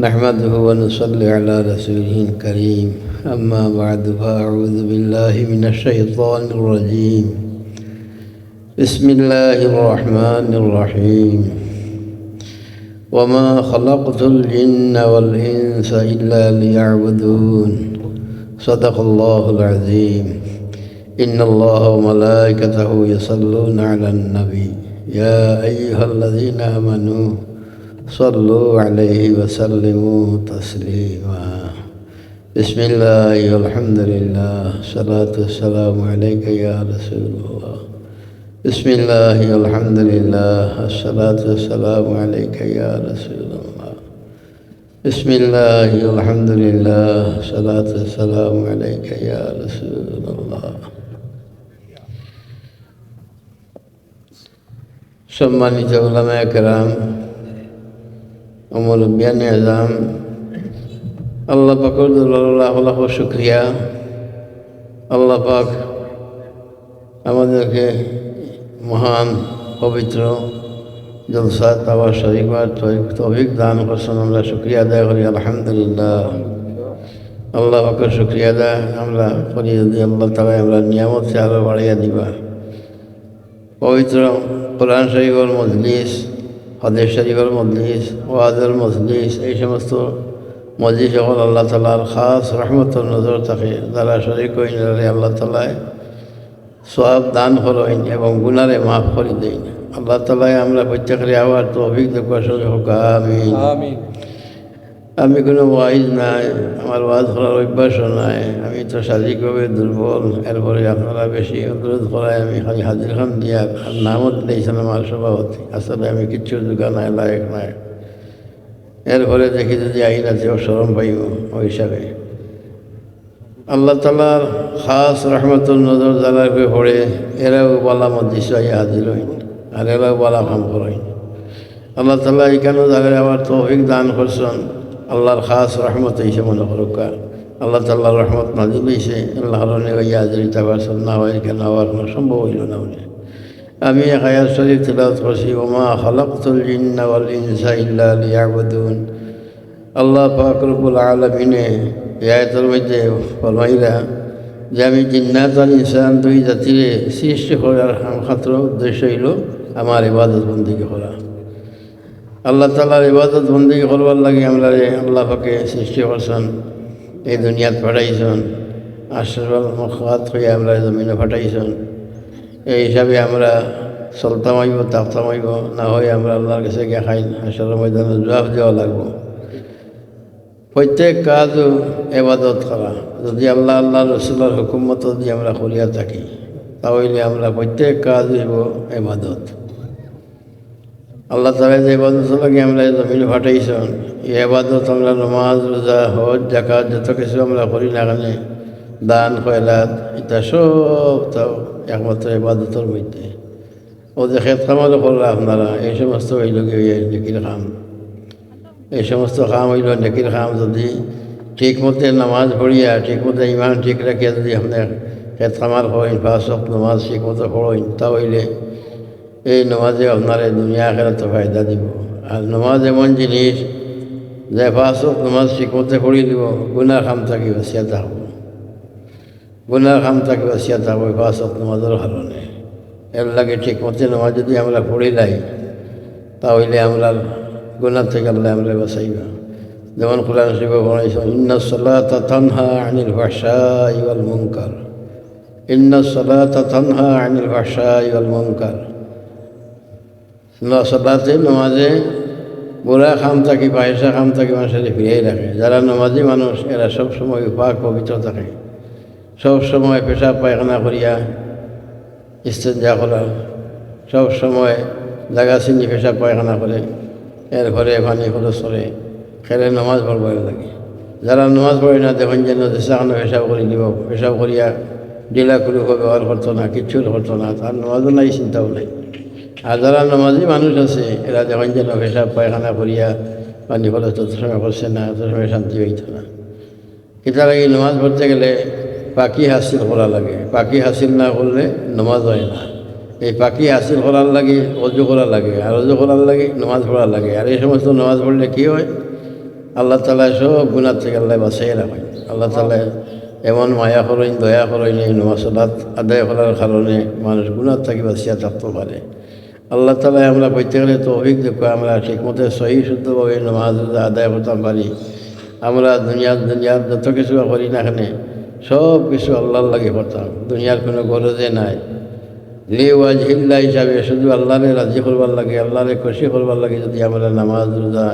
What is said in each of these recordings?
نحمده ونصلي على رسوله الكريم. أما بعد فأعوذ بالله من الشيطان الرجيم. بسم الله الرحمن الرحيم. وما خلقت الجن والإنس إلا ليعبدون. صدق الله العظيم. إن الله وملائكته يصلون على النبي. يا أيها الذين آمنوا صلوا عليه وسلموا تسليما بسم الله والحمد لله الصلاة والسلام عليك يا رسول الله بسم الله والحمد لله الصلاة والسلام عليك يا رسول الله بسم الله والحمد لله الصلاة والسلام عليك يا رسول الله সম্মানিত ওলামা একরাম অমরবিয়ান এজাম আল্লাহ পাকর লাখ শুক্রিয়া। আল্লাহ পাক আমাদেরকে মহান, পবিত্র জলসা তাওয়া শরীফার তভিক দান করছেন আমরা। শুক্রিয়া আদায় করি, আলহামদুলিল্লাহ। আল্লাহ পাকের শুক্রিয়া আদায়। আমরা করি যদি আল্লাহ তালা আমরা নিয়ামত আরও বাড়িয়ে দিবা। পবিত্র কোরআন শরীফর মজলিস হদের শরীফের মজলিস, ওয়াজের মজলিস, এই সমস্ত মজলিস যখন আল্লাহ তালার খাস রহমতর নজর থাকে। যারা শরীর কইনারে আল্লাহ তালায় সব দান করেন এবং গুনারে মাফ করে দেয় আল্লাহ তালায় আমরা প্রত্যেকের আবার তো অভিজ্ঞ হোক আমি আমি কোনো ওয়াইজ নাই, আমার ওয়াজ করার অভ্যাসও নাই, আমি তো শারীরিকভাবে দুর্বল, এরপরে আপনারা বেশি অনুরোধ করায় আমি খালি হাজির খান দিয়া নামও দিয়েছেন আমার সভাপতি, আসলে আমি কিচ্ছু যোগা নাই, লায়ক নাই। এরপরে দেখি যদি আইন আছে, ও সরম পাইব, ওই হিসাবে। আল্লাহ তালার খাস রহমতুল নজর যারা পড়ে, এরাও বালা মধ্যে হাজির হইন, আর এরাও বালা কাম করেন আল্লাহ তালা এখানেও যারা আবার তৌফিক দান করছেন আল্লাহর খাস রহমত হয়েছে মনে করুকা আল্লাহ তাল্লাহর রহমত নাজিল হয়েছে আল্লাহর ইয়া হাজরি তাবার না হয়, কেন হওয়ার কোনো সম্ভব হইল না বলে আমি হায়াত শরীফ তিলাওয়াত করছি, ওমা খালাকতুল জিন্না ওয়াল ইনসা আল্লাহ পাক রব্বুল আলামিনে মধ্যে ফরমাইলা যে আমি জিন্নাত আর ইনসান দুই জাতিরে সৃষ্টি করার খাত্র উদ্দেশ্য হইল আমার ইবাদত বন্দিকে করা। আল্লাহ তালার ইবাদত বন্দি করবার লাগে আমরা আল্লাহ পাকে সৃষ্টি করছেন, এই দুনিয়াত পাঠাইছেন আশ্রবাল মখাত হয়ে আমরা জমিনে পাঠাইছেন। এই হিসাবে আমরা চলতামাইব তাপতামাইব না হয় আমরা আল্লাহর কাছে গিয়ে খাই আসল ময়দানে জবাব দেওয়া লাগবো। প্রত্যেক কাজও এবাদত করা। যদি আল্লাহ আল্লাহ রসুল্লার হুকুমত যদি আমরা করিয়া থাকি, তাহলে আমরা প্রত্যেক কাজ হইব এবাদত আল্লাহ তালা যে এবাদত লাগে আমরা জমিন ফাটাইছেন এই এবাদত আমরা নমাজ, রোজা, হজ জাকাত যত কিছু আমরা করি না কানে, দান খয়লাত এটা সব তাও একমাত্র এবাদতের মধ্যে। ও যে খেত কামালো করল আপনারা, এই সমস্ত হইল নেকির খাম? এই সমস্ত কাম হইল নেকির খাম যদি ঠিক মতে নামাজ পড়িয়া ঠিক মতে ইমান ঠিক রাখিয়া যদি আপনার খেত কামার হয় পাঁচ নামাজ ঠিক মতো পড়েন তা হইলে এই নমাজে আপনার দুনিয়া আখেরা তো ফায়দা দিব। আর নমাজ এমন জিনিস, যে ফাঁসত নমাজ শিখতে করে দিব গুনার খাম থাকিব সিয়াতা হব। গুনার খাম থাকিব সিয়াতা হব ফাঁসত নমাজের কারণে। এর লাগে ঠিক মতে নমাজ যদি আমরা পড়ি লাই তাহলে আমরা গুনার থেকে আল্লাহ আমরা বাঁচাইবা। যেমন কোরআন শিব বলেছেন ইন্না সলাতা তানহা আনিল ভাষা ইওয়াল মুনকার। ইন্না সলাতা তানহা আনিল ভাষা ইওয়াল মুনকার। সলাতে নমাজে গোড়া খাম থাকি পয়সা খাম থাকি মানুষের ফিরিয়ে রাখে। যারা নমাজি মানুষ, এরা সব সময় উপাক, পবিত্র থাকে। সব সময় পেশা পায়খানা করিয়া, ইস্তেঞ্জা করা। সব সময় জাগা চিনি পেশা পায়খানা করে। এর ঘরে পানি খরচ করে। খেলে নমাজ পড়বার লাগে। যারা নমাজ পড়ে না, দেখুন যেন দেশাখানে পেশাব করে দিব পেশাব করিয়া ডিলা করে ব্যবহার করতো না কিচ্ছু করতো না। তার নমাজও নাই, চিন্তাও নাই। আর নমাজি মানুষ আছে। এরা যখন যেন পেশাব পায়খানা করিয়া পানি ফলে তত সময় করছে না তত সময় শান্তি হইত না। এটা লাগে নমাজ পড়তে গেলে পাখি হাসিল করা লাগে। পাখি হাসিল না করলে নমাজ হয় না। এই পাখি হাসিল করার লাগে অজু করা লাগে, আর অজু করার লাগে নমাজ পড়ার লাগে। আর এই সমস্ত নমাজ পড়লে কী হয়? আল্লাহ তালা সব গুণার থেকে আল্লাহ বাঁচাই রাখেন। আল্লাহ তালা এমন মায়া করেন, দয়া করেন, এই নমাজলাত আদায় করার কারণে মানুষ গুণার থেকে বাঁচিয়া থাকতে পারে। আল্লাহ তালা আমরা প্রত্যেকের তো অভিজ্ঞ আমরা ঠিকমতো সহি, শুদ্ধভাবে নমাজ আদায় করতাম পারি। আমরা দুনিয়ার দুনিয়ার যত কিছু করি না এখানে সব কিছু আল্লাহর লাগে করতাম। দুনিয়ার কোনো গরজে নাই। লে ওয়াজ হিল্লা হিসাবে শুধু আল্লাহরে রাজি করবার লাগে, আল্লাহরে খুশি করবার লাগে যদি আমরা নামাজ, রোজা,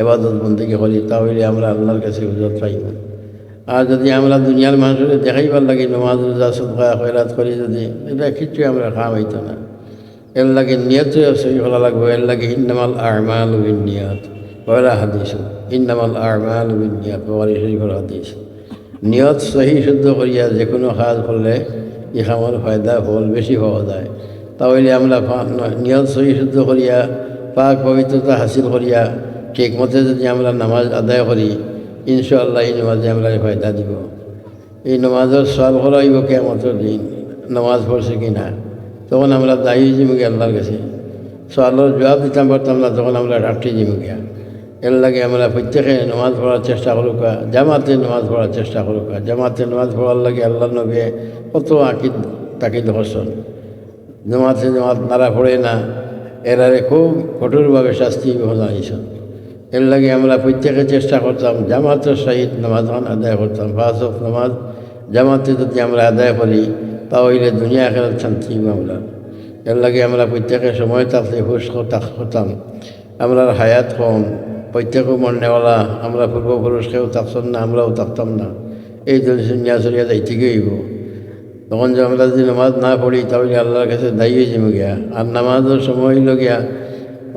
এবাদত বন্দিকে করি, তাহলে আমরা আল্লাহর কাছে হুজত পাইব আর যদি আমরা দুনিয়ার মানুষের দেখাইবার লাগে, নমাজ, রোজা সুদা খয়রাত করি যদি, এটা কিচ্ছু আমরা খাওয়া হইতো না। এর লাগে নিয়ত সহি করা লাগবে। এর লাগে ইন্নামাল আরমাল উবিন নিয়ত পয়লা হাদিস। ইন্নামাল আরমাল উবিন নিয়ত বাবারি করা হাদিস। নিয়ত সহি শুদ্ধ করিয়া যে কোনো কাজ করলে ইহামর ফায়দা, ফল বেশি পাওয়া যায়। তাহলে আমরা নিয়ত সহি শুদ্ধ করিয়া, পাক পবিত্রতা হাসিল করিয়া, ঠিক মতে যদি আমরা নামাজ আদায় করি, ইনশাআল্লাহ এই নামাজে আমরা ফায়দা দিব। এই নামাজের সওয়াল করা হইব দিন, নামাজ পড়ছে কি না তখন আমরা দায়ী জিমুগে আল্লাহর কাছে। সওয়ালের জবাব দিতাম পারতাম না তখন আমরা রাত্রি জিমুগিয়া এর লাগে আমরা প্রত্যেকে নামাজ পড়ার চেষ্টা করুক জামাতে নামাজ পড়ার চেষ্টা করুক জামাতে নামাজ পড়ার লাগে আল্লাহ নবী কত আঁকি তাকিদ করছেন। জামাতে জামাত নারা পড়ে না, এরারে খুব কঠোরভাবে শাস্তি জানিয়েছেন এর লাগে আমরা প্রত্যেকে চেষ্টা করতাম, জামাতের সহিত নামাজ আদায় করতাম ফাঁস নামাজ। জামাতে যদি আমরা আদায় করি তাহলে দুনিয়া খেলার শান্তি আমরা এর লাগে আমরা প্রত্যেকে সময় থাকতে হুশ করতাম আমরা হায়াত কম প্রত্যেক মনেওয়ালা আমরা পূর্বপুরুষ কেউ থাকতাম না, আমরাও থাকতাম না। এই দুনিয়া চলিয়া যাইতে গিয়েইব তখন যে আমরা যদি নামাজ না পড়ি তাহলে আল্লাহর কাছে দায়ী যাব গিয়া। আর নামাজের সময় হইল গিয়া,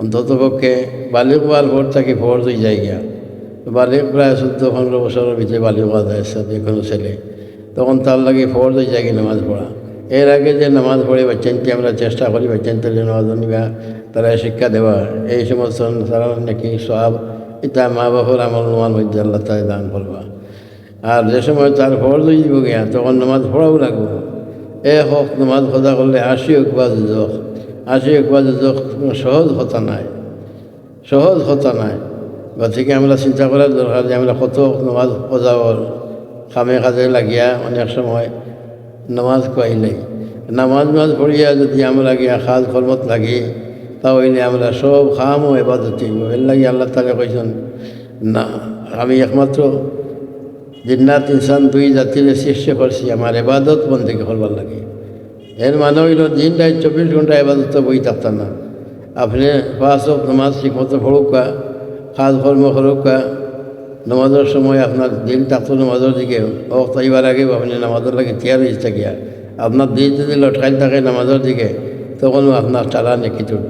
অন্তত পক্ষে বালিক হওয়ার পর থাকি ফরজ হয়ে যায় গিয়া। বালিক প্রায় চোদ্দ পনেরো বছরের ভিতরে বালিক হওয়া যায় সাথে কোনো ছেলে তখন তার লাগে ফরজ হয়ে যায় নামাজ পড়া। এর আগে যে নামাজ পড়ে বাচ্চানকে আমরা চেষ্টা করি বাচ্চানদের নামাজ নিবা, তারা শিক্ষা দেওয়া এই সমস্ত তারা নাকি সব এটা মা বাবার আমল নোয়ার মধ্যে আল্লাহ তাই দান করবা। আর যে সময় তার ফরজ হয়ে যাব গিয়া, তখন নামাজ পড়াও লাগবো। এ হক, নামাজ খোদা করলে আশি হোক বা দুজক আশি হোক বা দুজক সহজ কথা নাই। সহজ কথা নাই। গতিকে আমরা চিন্তা করার দরকার যে আমরা কত নামাজ পজাবর খামে কাজে লাগিয়া অনেক সময় নামাজ কইলে নামাজ নামাজ পড়িয়া যদি আমরা গিয়া খাজ কর্মত লাগি তাহলে আমরা সব খাম ও এবাদত এর লাগে আল্লাহ তালা কইছেন না, আমি একমাত্র জিন্নাত ইনসান দুই জাতির সৃষ্টি করছি আমার এবাদত বন্ধকে করবার লাগে। এর মানে হইল দিন রাত চব্বিশ ঘণ্টা এবাদত বই থাকতাম না আপনি পাঁচ নামাজ ঠিক মতো পড়ুকা কাজ কর্ম করুকা নামাজের সময় আপনার দিন থাকতো নামাজের দিকে ও তাইবার আগেও আপনি নামাজের লাগে তিয়ার হয়েছে থাকিয়া। আপনার দিন যদি লটকাই থাকে নামাজের দিকে, তখনও আপনার চালা নেকি তুলব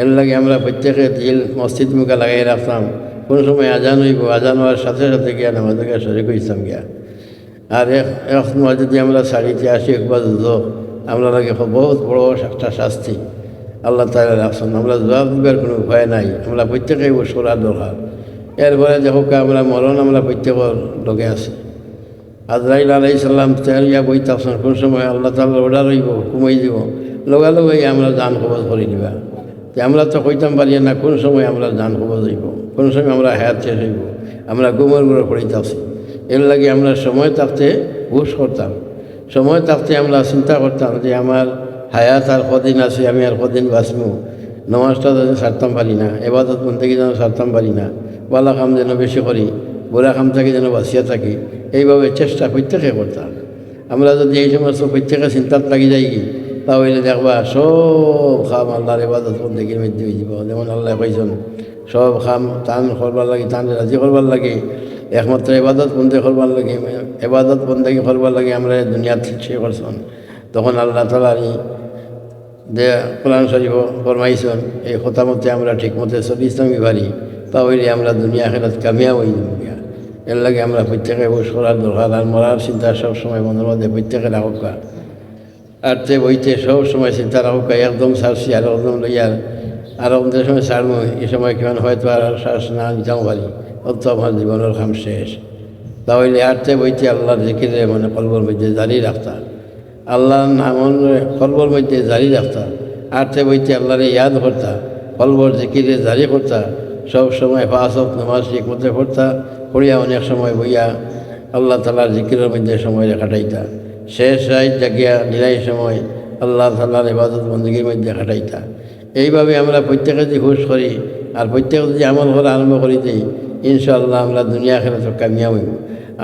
এর লাগে আমরা প্রত্যেকে দিল মসজিদ মুখে লাগাই রাখতাম। কোন সময় আজান হইব, আজান হওয়ার সাথে সাথে গিয়া নামাজকে শরীর হইতাম গিয়া। আর এক সময় যদি আমরা শাড়িতে আসি একবার দুধ আমরা লাগে বহুত বড় একটা শাস্তি। আল্লাহ তালা রাখছেন, আমরা জবাব দিবার কোনো উপায় নাই। আমরা প্রত্যেকেই সরা দরকার। এরপরে দেখো আমরা মরণ, আমরা প্রত্যেকের লগে আছি। আজরাইল আলাই সাল্লাম তেয়ারিয়া বই থাকছেন কোন সময় আল্লাহ তাল্লাহ অর্ডার হইব কমাই দিব লগালগাই আমরা জান খবর করে দিবা যে আমরা তো কইতাম পারি না, কোন সময় আমরা জান খবর হইব, কোন সময় আমরা হায়াত শেষ হইব, আমরা গুমর গুমর পড়িতেছি এর লাগে আমরা সময় থাকতে ঘুষ করতাম, সময় থাকতে আমরা চিন্তা করতাম যে আমার হায়াত আর কদিন আছে, আমি আর কদিন বাঁচবো, নমাজটা যেন ছাড়তাম পারি না, এবাদত বন্ধুকে যেন ছাড়তাম পারি না। বালা কাম যেন বেশি করি বুড়া কাম থাকি যেন বাঁচিয়া থাকি, এইভাবে চেষ্টা প্রত্যেকে করতাম আমরা যদি এই সমস্ত প্রত্যেকে চিন্তাত লাগি যাই তাহলে দেখবা সব খাম আল্লাহর এবাদত বন্ধুকির মধ্যে হয়ে যাব। যেমন আল্লাহ কইছেন সব খাম টান করবার লাগে, টান রাজি করবার লাগে একমাত্র এবাদত বন্ধে করবার লাগে এবাদত বন্ধে করবার লাগে আমরা দুনিয়াত সে করছেন তখন আল্লাহ তালা যে কোরআন শরীফ ফরমাইছেন, এই কথা মতে আমরা ঠিক মতে চলি ইসলামী পারি তাহলে আমরা দুনিয়া খেলাত কামিয়া হয়ে যাব এর লাগে আমরা প্রত্যেকে বস করার দরকার, আর মরার চিন্তা সব সময় মনের মধ্যে প্রত্যেকে আর তে বইতে সব সময় চিন্তা রাখা একদম সারছি, আর একদম লইয়ার আর আমাদের সময় ছাড়বো এই সময় কিমান হয়তো আর শ্বাস না নিতাম পারি অত আমার জীবনের কাম শেষ। তাহলে আরতে বইতে আল্লাহর জিকিরে মানে কলবর মধ্যে জারি রাখতাম আল্লাহর নামন কলবর মধ্যে জারি রাখতাম আরতে বইতে আল্লাহরে ইয়াদ করতা, কলবর জিকিরে জারি করতা। সব সময় ফাঁসত নামাজ ঠিক মধ্যে পড়তা, পড়িয়া অনেক সময় বইয়া আল্লাহ তালার জিকিরের মধ্যে সময় কাটাইতা। শেষ রাত জাগিয়া নিরাই সময় আল্লাহ তাল্লাহর ইবাদত বন্দীগীর মধ্যে কাটাইতা। এইভাবে আমরা প্রত্যেকে যদি হুশ করি আর প্রত্যেকে যদি আমল করা আরম্ভ করি দিই ইনশাআল্লাহ আমরা দুনিয়া খেলে তো কামিয়া হইব।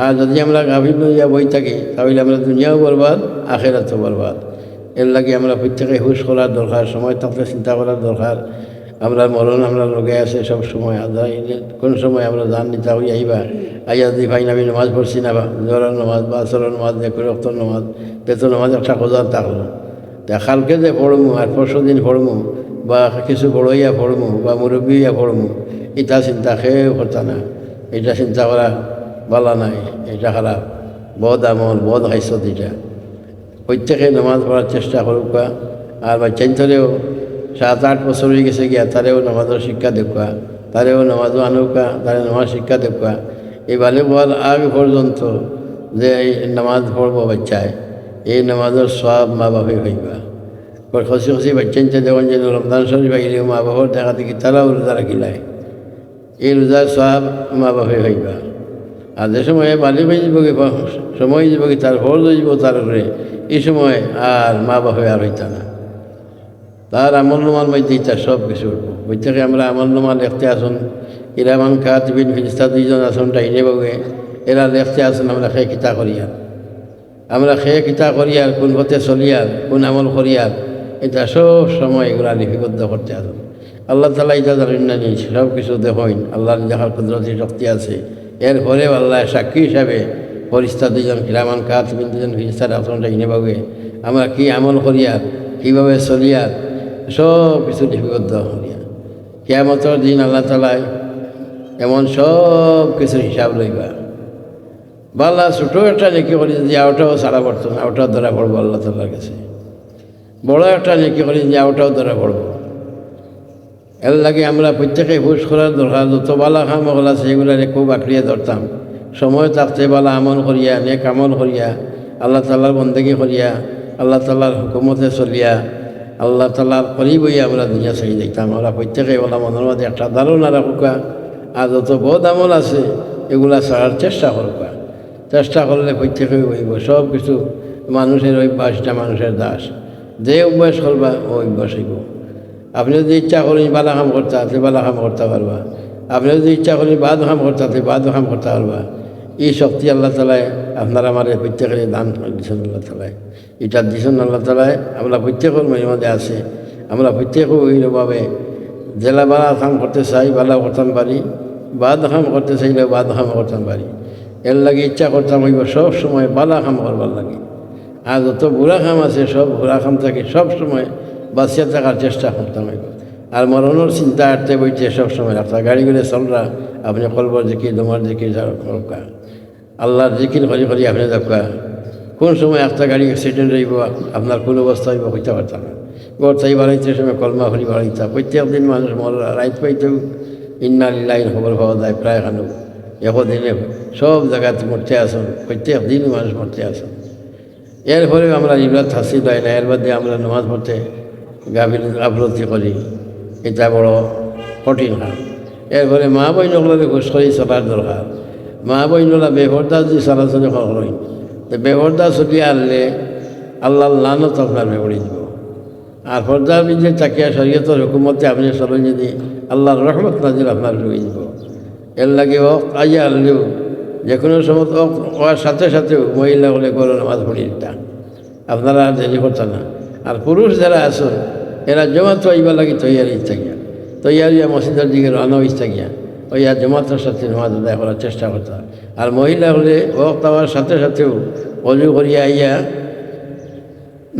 আর যদি আমরা গাভীর লইয়া বই থাকি, তাহলে আমরা দুনিয়াও বরবাদ, আখেরাতও বরবাদ। এর লাগে আমরা প্রত্যেকে হুশ করার দরকার, সময় থাকলে চিন্তা করার দরকার। আমরা মরণ, আমরা লগে আছে, সব সময় আদা কোন সময় আমরা দান নিতা হই আইবা। আইয়া যদি ভাই আমি নমাজ পড়ছি না বা জোরার নমাজ বা আসরের নমাজ দেখো রক্তর নমাজ বেতন নমাজ, একটা কোজার থাকল তা কালকে যে পড়মু আর পরশু দিন পড়মু, বা কিছু বড়ইয়া পড়মু, বা মুরব্বী ইয়া পড়মু, এটা চিন্তা খেয়েও করতা না। এটা চিন্তা করা বলা নাই, এটা খারাপ বদ আমল, বদ হাস্যত এটা। প্রত্যেকে নামাজ পড়ার চেষ্টা করুক আর বাচ্চান্তরেও সাত আট বছর হয়ে গেছে গিয়া তারেও নামাজের শিক্ষা দেখুয়া তারেও নামাজও আনুকা তারে নামাজ শিক্ষা দেখুয়া এই বালে বল আগ পর্যন্ত যে এই নামাজ পড়ব বাচ্চায় এই নামাজের সব মা বাপে হইবা খসি খসি বাচ্চাইতে দেখুন যে রমজান শরীফ আইলে মা বাবার দেখা দেখি তারাও রোজা রাখিলাই এই রোজার সব মা বাপে হইবা আর যে সময় বালি যাব সময় যাব কি তার ফল যাব তার এই সময় আর মা বাপে আর হইতা না তার আমল নোমান মধ্যে ইচ্ছা সব কিছু থেকে আমরা আমল নোমান লেখতে আসুন ইরামান খা তিবিন ফিরিস্তা দুইজন আসুন টাইনে বাবুয়ে এরা লেখতে আসুন আমরা খেয়ে কিতা করিয়ার। আমরা খেয়ে কিতা করিয়ার, কোন পথে চলিয়ার, কোন আমল করিয়ার, এটা সব সময় এগুলা লিপিবদ্ধ করতে আসুন। আল্লাহ তালা এটা জানেন না নিয়েছে সব কিছু দেখইন আল্লাহর দেখার কুদরতি শক্তি আছে। এরপরেও আল্লাহ সাক্ষী হিসাবে ফরিস্তা দুজন কিরামান কাত দুজন ফিরিস্তার আসনটা ইনে বাবুয়ে আমরা কি আমল করিয়ার, কীভাবে চলিয়ার সব কিছু লিপিবদ্ধ করিয়া কেয়ামতর দিন আল্লাহ তালায় এমন সব কিছু হিসাব লইবা। বাল্লা ছোটো একটা নেকি করি যে আওটাও সারা পড়তো না ওটাও ধরা পড়ব আল্লাহ তাল্লার কাছে। বড় একটা নেকি করি যে ওটাও ধরা পড়ব। এর লাগে আমরা প্রত্যেকে হুশ করার দরকার, যত বালা খাম ওগুলা সেগুলারে খুব আঁকড়িয়ে ধরতাম। সময় থাকতে বালা আমল করিয়া, নেক আমল করিয়া, আল্লাহ তাল্লার বন্দেগি করিয়া, আল্লাহ তাল্লার হুকুমতে চলিয়া আল্লাহ তাল্লার করিবই আমরা দুনিয়া ছেড়ে দেখতাম আমরা প্রত্যেকে বলা মনের মধ্যে একটা ধারণা রাখুকা আর যত বহুত আমল আছে, এগুলা ছাড়ার চেষ্টা করুকা চেষ্টা করলে প্রত্যেকে হইব। সব কিছু মানুষের অভ্যাসটা মানুষের দাস। যে অভ্যাস করবা, ও অভ্যাস হইব। আপনি যদি ইচ্ছা করেন বালা কাম করতে আপনি বালা কাম করতে পারবা। আপনি যদি ইচ্ছা করেন বাদ কাম করতে আপনি বাদ কাম করতে পারবা। এই শক্তি আল্লাহ তালায় আপনারা আমার প্রত্যেকের দান দিচ্ছেন আল্লাহ তালায় এটা দিচ্ছেন আল্লাহ তালায় আমরা প্রত্যেকের মধ্যে আছে। আমরা প্রত্যেকেও ওইভাবে জেলা বালা কাম করতে চাই, বালা করতাম পারি, বাদ কাম করতে চাইলে বাদ কাম করতাম পারি। এর লাগে ইচ্ছা করতাম হইব সব সময় বালা কাম করবার লাগে। আর যত বুড়া কাম আছে, সব বুড়া কাম থাকে সব সময় বাঁচিয়ে থাকার চেষ্টা করতাম হইব। আর মরণের চিন্তা আটতে বইতে সব সময় রাখতা গাড়ি করে চলরা, আপনি কলবর জিকির দমার জিকির রক্ষা আল্লাহর জিকির করি করি আপনি দেখা কোন সময় একটা গাড়ি অ্যাক্সিডেন্ট রইব আপনার কোন অবস্থা হইব হইতে পারতাম না। গড় চাই বাড়াইতে সময় কলমা হরি বাড়াইতা প্রত্যেক দিন মানুষ মর, রাইত পাইতেও ইন্না লাইন খবর পাওয়া যায় প্রায় খানো। একদিনে সব জায়গাতে মরতে আসুন প্রত্যেক দিন মানুষ মরতে আসুন এরপরেও আমরা ইবাদ হাসি দেয় না, এর বাদে আমরা নামাজ পড়তে গাভীর আবৃত্তি করি। এটা বড় কঠিন কাম। এরপরে মা বই বইনগুলোকে ঘুষ করি চলার দরকার। মা বইনগুলা বেহরদা যদি চলাচলি করেন তো বেহরদা ছুটি আনলে আল্লাহ লানত আপনার বেহরি দিব। আর পর্দার যে তাকিয়া শরীয়তর হুকুমতে আপনি চলেন যদি আল্লাহর রহমত নাজিল আপনার ঢুকে দিব। এর লাগে ও আইয়া আনলেও যে কোনো সময় ওর সাথে সাথেও মহিলা হলে করো নামাজ পড়ি দিতাম আপনারা আর দেরি করতেন না। আর পুরুষ যারা আসুন এরা জমাত আইবা লাগে তৈয়ারি ইচ্ছা গিয়া। তৈয়ারিয়া মসজিদের দিকে রানো ইচ্ছা গিয়া। ওই আর সাথে নামাজ আদায় করার চেষ্টা করতাম আর মহিলা হলে ওক্ত হওয়ার সাথে সাথেও অজু করিয়া আইয়া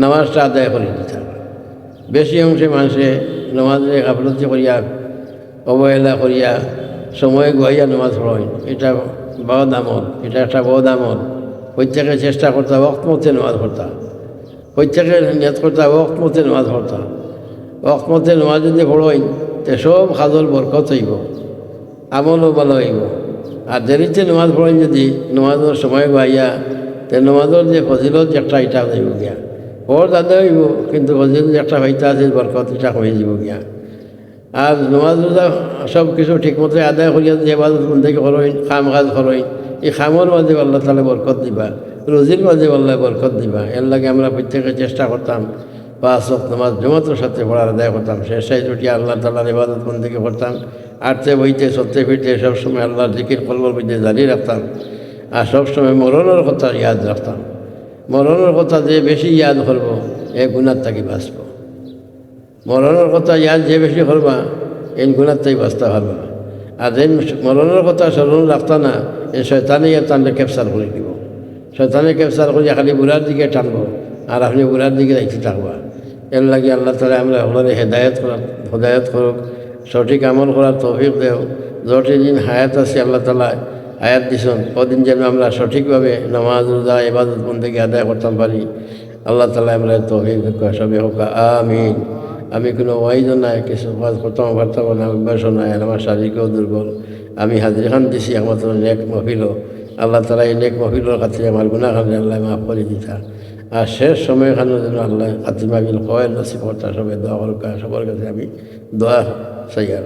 নামাজটা আদায় করে দিতাম বেশি অংশে মানুষে নামাজে গাফলতি করিয়া, অবহেলা করিয়া, সময় গুহাইয়া নামাজ পড়েন। এটা বদ আমল এটা একটা বদ আমল প্রত্যেকে চেষ্টা করতাম অক্ত মতে নামাজ পড়তাম প্রত্যেকে নিয়ত করতাম অক্ত মতে নামাজ পড়তাম অক্ত মতে নামাজ যদি পড়েন, তে সব খাজল বরকত হইব। আমলও ভালো হইব আর দেরিতে নামাজ পড়েন যদি নামাজের সময় গুয়াইয়া, তে নামাজের যে ফজিলত একটা এটা হইব গিয়া। ওর দাদা হইব, কিন্তু ফজিলত একটা হইতে আছে, বরকত এটা হয়ে যাব গিয়া। আর নমাজ রোজা সব কিছু ঠিকমতো আদায় করিয়া যে বাজত বন্ধেকে করইন খাম কাজ করইন এই খামর মাঝে আল্লাহ তালা বরকত দিবা রোজির মাঝে আল্লাহ বরকত দিবা। এর লাগে আমরা প্রত্যেকে চেষ্টা করতাম পাঁচ ওয়াক্ত নামাজ জমাতের সাথে পড়ার আদায় করতাম, শেষে ছুটি আল্লাহ তালার ইবাদত বন্দিকে করতাম আটতে বইতে, সত্যি ফিরতে সবসময় আল্লাহর জিকির কলবর বইতে জারি রাখতাম আর সবসময় মরণের কথা ইয়াদ রাখতাম। মরণের কথা যে বেশি ইয়াদ করব, এ গুণার তাকে বাঁচব। মরণের কথা ইয়াদ যে বেশি করবা এই গুণার তাই বাঁচতে পারবা আর যে মরণের কথা স্মরণ রাখতা না এই শয়তানে ইয়ে টানলে ক্যাপচার করে দিব। শয়তানে ক্যাপচার করে খালি বুড়ার দিকে টানবো, আর আপনি বুড়ার দিকে রাখতে থাকবা। এর লাগে আল্লাহ তালা আমরা হলারে হেদায়ত করা হদায়ত করুক, সঠিক আমল করার তৌফিক দেও। যতদিন দিন হায়াত আছে আল্লাহ তালা হায়াত দিছন কদিন যেন আমরা সঠিকভাবে নামাজ, রোজা এবাদত বন্দীকে আদায় করতাম পারি। আল্লাহ তালা আমরা তৌফিক সবে হোক, আমিন। আমি কোনো ওয়াইজ নাই, কিছু কাজ করতাম, পারতাম না অভ্যাসও নাই আমার শারীরিকও দুর্বল। আমি হাজির খান দিছি, আমার নেক মহিল আল্লাহ তালা এই নেক মহিলের খাতিরে আমার গুণাখান আল্লাহ মাফ করে দিতা আর শেষ সময়খানে যেন আল্লাহ খাতিমা বিল কয়েল নসিব করতা সবাই দোয়া করুক সবার কাছে আমি দোয়া চাই আর